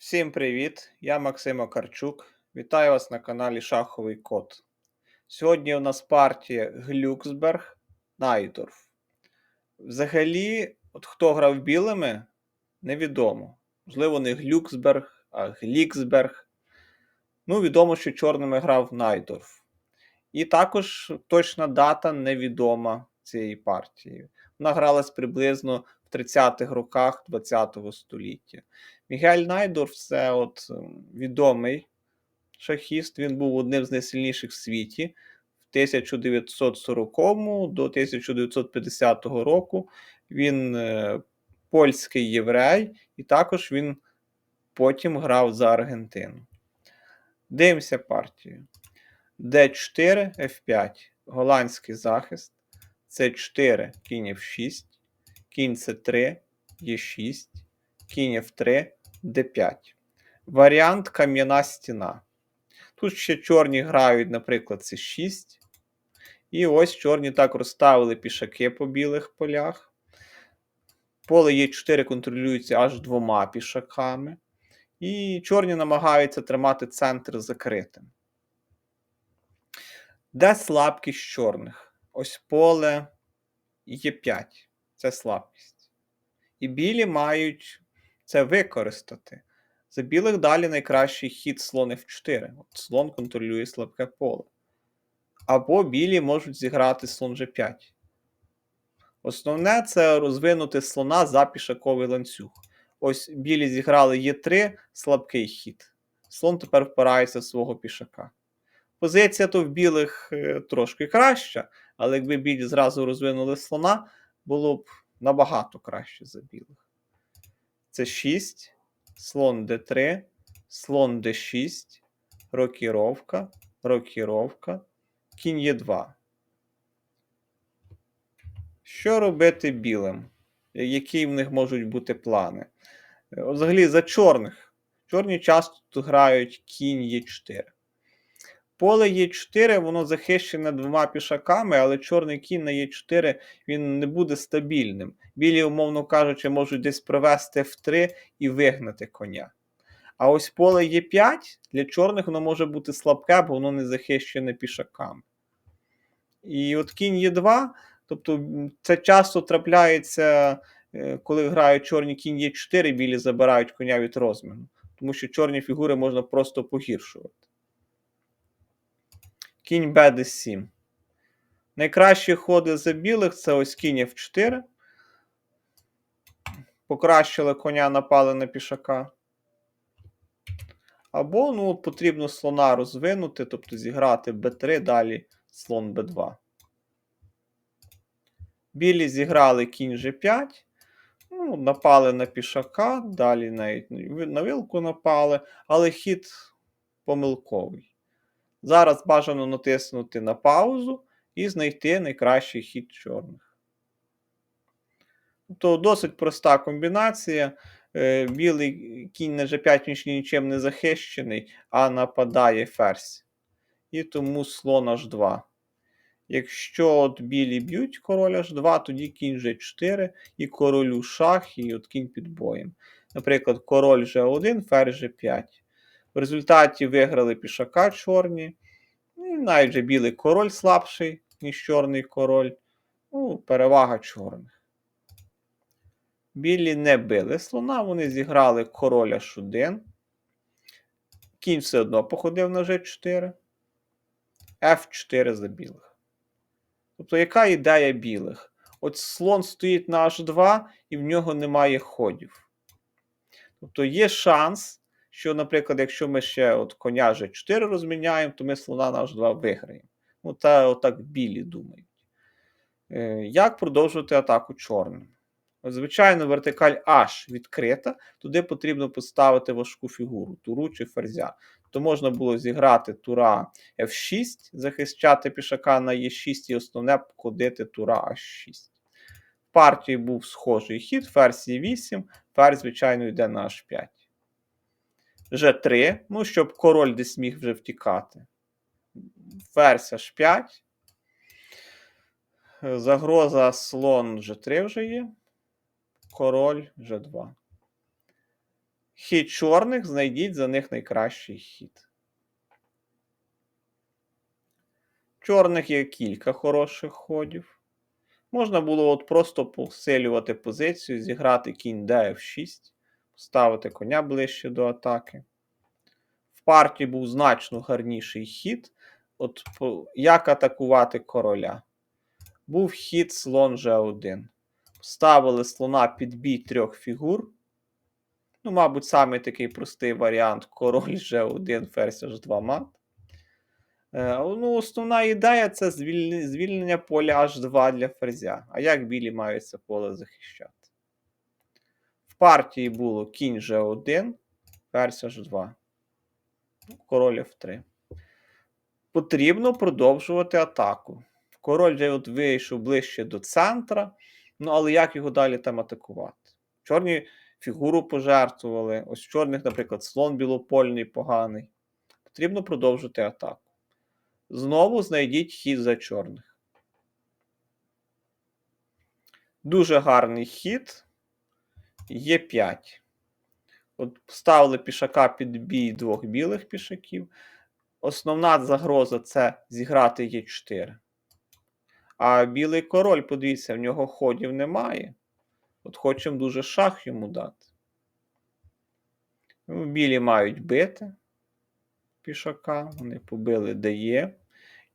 Всім привіт! Я Максим Окарчук. Вітаю вас на каналі Шаховий Код. Сьогодні у нас партія Глюксберг Найдорф. Взагалі, от хто грав білими, невідомо. Можливо, не Глюксберг, а Гліксберг. Ну, відомо, що чорними грав Найдорф. І також точна дата невідома цієї партії. Вона гралась приблизно в 30-х роках ХХ століття. Мігель Найдорф це от ем, відомий шахіст. Він був одним з найсильніших в світі. В 1940 до 1950 року він е, польський єврей, і також він потім грав за Аргентину. Дивимося партію. Д4, F5, голландський захист. С4, кінь F6, кінь С3, Е6, кінь F3, d5. Варіант кам'яна стіна. Тут ще чорні грають, наприклад, c 6. І ось чорні так розставили пішаки по білих полях. Поле Е4 контролюється аж двома пішаками. І чорні намагаються тримати центр закритим. Де слабкість чорних? Ось поле Е5. Це слабкість. І білі мають це використати. За білих далі найкращий хід слон F4. От Слон контролює слабке поле. Або білі можуть зіграти слон G5. Основне це розвинути слона за пішаковий ланцюг. Ось білі зіграли Е3, слабкий хід. Слон тепер впирається в свого пішака. Позиція то в білих е, трошки краща, але якби білі зразу розвинули слона, було б набагато краще за білих. Це 6, слон d3, слон d6, рокіровка, рокіровка, кінь Е2. Що робити білим? Які в них можуть бути плани? Взагалі, за чорних. Чорні часто грають кінь Е4. Поле Е4, воно захищене двома пішаками, але чорний кінь на Е4 він не буде стабільним. Білі, умовно кажучи, можуть десь провести F3 і вигнати коня. А ось поле Е5 для чорних воно може бути слабке, бо воно не захищене пішаками. І от кінь Е2, тобто це часто трапляється, е, коли грають чорні кінь Е4, білі забирають коня від розміну. Тому що чорні фігури можна просто погіршувати. Кінь Б7. Найкращі ходи за білих це ось кінь F4. Покращили коня, напали на пішака. Або ну, потрібно слона розвинути, тобто зіграти Б3, далі слон Б2. Білі зіграли кінь G5. Ну, Напали на пішака, далі навіть на вилку напали, але хід помилковий. Зараз бажано натиснути на паузу і знайти найкращий хід чорних. Тобто досить проста комбінація. Е, білий кінь на G5 нічим не захищений, а нападає ферзь. І тому слон H2. Якщо от білі б'ють король H2, тоді кінь G4 і королю шах, і от кінь під боєм. Наприклад, король G1, ферзь G5. В результаті виграли пішака чорні. І навіть же білий король слабший, ніж чорний король. Ну, Перевага чорних. Білі не били слона, вони зіграли короля H1. Кінь все одно походив на G4. F4 за білих. Тобто, яка ідея білих? От слон стоїть на H2 і в нього немає ходів. Тобто є шанс що, наприклад, якщо ми ще от коня G4 розміняємо, то ми слона на H2 виграємо. Ну, та отак білі думають. Е, Як продовжувати атаку чорним? Звичайно, вертикаль H відкрита, туди потрібно поставити важку фігуру, туру чи ферзя. То можна було зіграти тура F6, захищати пішака на Е6 і основне ходити тура H6. В партії був схожий хід, ферзь Е8, ферзь, звичайно, йде на H5. G3, ну, щоб король десь міг вже втікати. Ферзь H5. Загроза слон G3 вже є. Король G2. Хід чорних, знайдіть за них найкращий хід. Чорних є кілька хороших ходів. Можна було от просто посилювати позицію, зіграти кінь df6, ставити коня ближче до атаки. В партії був значно гарніший хід. От Як атакувати короля? Був хід слон G1. Ставили слона під бій трьох фігур. Ну, мабуть, саме такий простий варіант король G1, ферзь H2 мат. Е, ну, Основна ідея це звільнення поля H2 для ферзя. А як білі мають це поле захищати? Партії було кінь G1, ферзь H2. Король F3. Потрібно продовжувати атаку. Король вже от вийшов ближче до центра. Ну, але як його далі там атакувати? Чорні фігуру пожертвували. Ось чорних, наприклад, слон білопольний поганий. Потрібно продовжити атаку. Знову знайдіть хід за чорних. Дуже гарний хід. Є 5. От Ставили пішака під бій двох білих пішаків. Основна загроза це зіграти Е4. А білий король, подивіться, в нього ходів немає. От хочемо дуже шах йому дати. Ну, білі мають бити пішака, вони побили де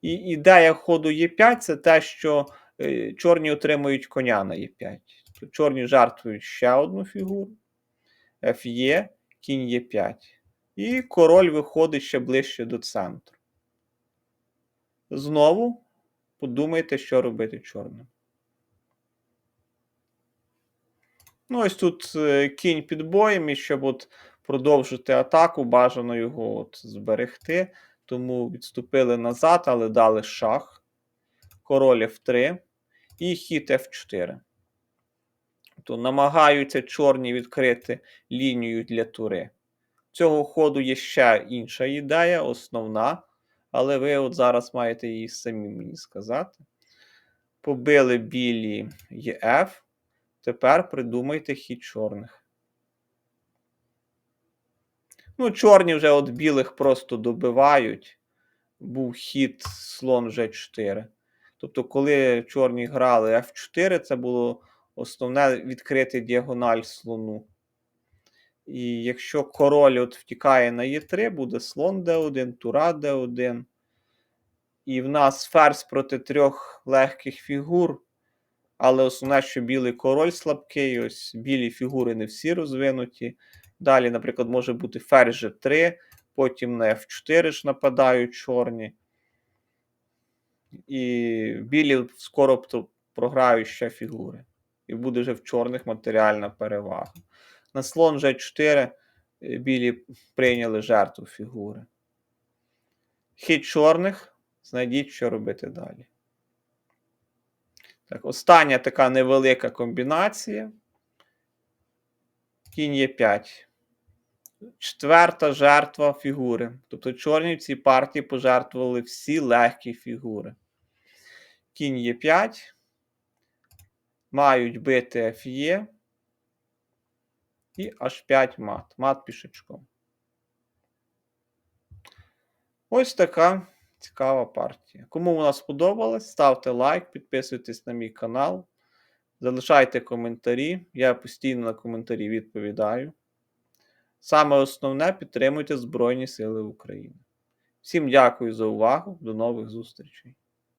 І ідея ходу Е5 це те, що е, чорні отримують коня на Е5. Чорні жертвують ще одну фігуру. Ф'є, кінь Е5. І король виходить ще ближче до центру. Знову подумайте, що робити чорним. Ну, ось тут е, кінь під боєм, і щоб от продовжити атаку, бажано його от зберегти. Тому відступили назад, але дали шах. Король F3 і хід F4. То намагаються чорні відкрити лінію для тури. Цього ходу є ще інша ідея, основна. Але ви от зараз маєте її самі мені сказати. Побили білі ЄФ. Тепер придумайте хід чорних. Ну, чорні вже от білих просто добивають. Був хід слон G4. Тобто, коли чорні грали F4, це було основне відкрити діагональ слону. І якщо король от втікає на Е3, буде слон d1, тура d1. І в нас ферзь проти трьох легких фігур. Але основне, що білий король слабкий, ось білі фігури не всі розвинуті. Далі, наприклад, може бути ферзь G3, потім на F4 ж нападають чорні. І білі скоро програють ще фігури. І буде вже в чорних матеріальна перевага. На слон G4 е, білі прийняли жертву фігури. Хід чорних. Знайдіть, що робити далі. Так, Остання така невелика комбінація. Кінь є 5. Четверта жертва фігури. Тобто чорні в цій партії пожертвували всі легкі фігури. Кінь є 5. Мають бити ф'є. І аж 5 мат. Мат пішечком. Ось така цікава партія. Кому вона сподобалась, ставте лайк, підписуйтесь на мій канал. Залишайте коментарі. Я постійно на коментарі відповідаю. Саме основне підтримуйте Збройні Сили України. Всім дякую за увагу. До нових зустрічей!